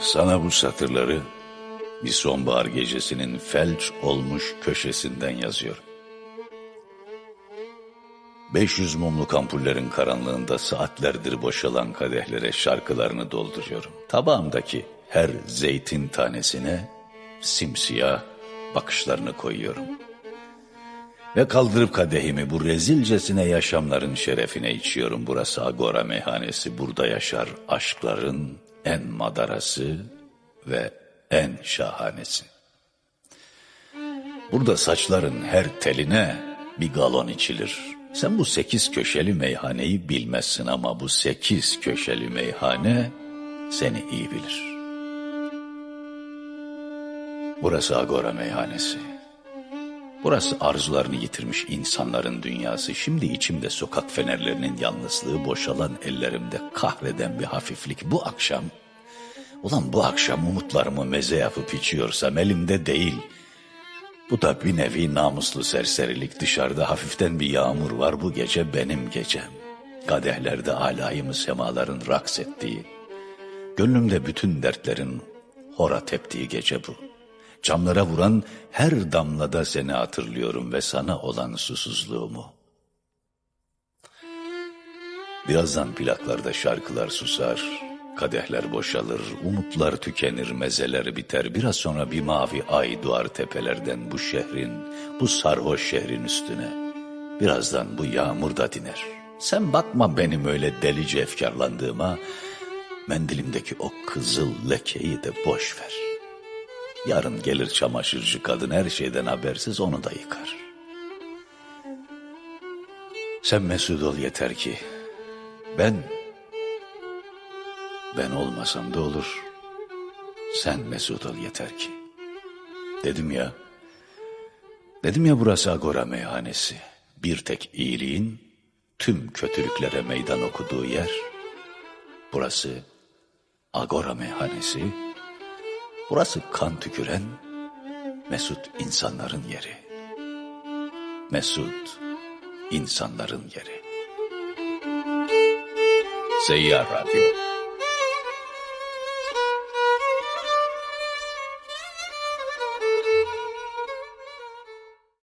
Sana bu satırları bir sonbahar gecesinin felç olmuş köşesinden yazıyorum. 500 mumluk ampullerin karanlığında saatlerdir boşalan kadehlere şarkılarını dolduruyorum. Tabağımdaki her zeytin tanesine simsiyah bakışlarını koyuyorum. Ve kaldırıp kadehimi bu rezilcesine yaşamların şerefine içiyorum. Burası Agora meyhanesi. Burada yaşar aşkların en madarası ve en şahanesi. Burada saçların her teline bir galon içilir. Sen bu sekiz köşeli meyhaneyi bilmezsin ama bu sekiz köşeli meyhane seni iyi bilir. Burası Agora meyhanesi. Burası arzularını yitirmiş insanların dünyası. Şimdi içimde sokak fenerlerinin yalnızlığı boşalan ellerimde kahreden bir hafiflik. Bu akşam, ulan bu akşam umutlarımı meze yapıp içiyorsam elimde değil. Bu da bir nevi namuslu serserilik. Dışarıda hafiften bir yağmur var. Bu gece benim gecem. Kadehlerde alayımı semaların raks ettiği, gönlümde bütün dertlerin hora teptiği gece bu. Camlara vuran her damlada seni hatırlıyorum ve sana olan susuzluğumu. Birazdan plaklarda şarkılar susar, kadehler boşalır, umutlar tükenir, mezeler biter. Biraz sonra bir mavi ay doğar tepelerden bu şehrin, bu sarhoş şehrin üstüne. Birazdan bu yağmur da diner. Sen bakma benim öyle delice efkarlandığıma, mendilimdeki o kızıl lekeyi de boş ver. Yarın gelir çamaşırcı kadın her şeyden habersiz onu da yıkar. Sen mesut ol yeter ki ben ben olmasam da olur. Sen mesut ol yeter ki. Dedim ya. Dedim ya burası Agora meyhanesi. Bir tek iyiliğin tüm kötülüklere meydan okuduğu yer. Burası Agora meyhanesi. Burası kan tüküren mesut insanların yeri. Mesut insanların yeri. Seyyar Radyo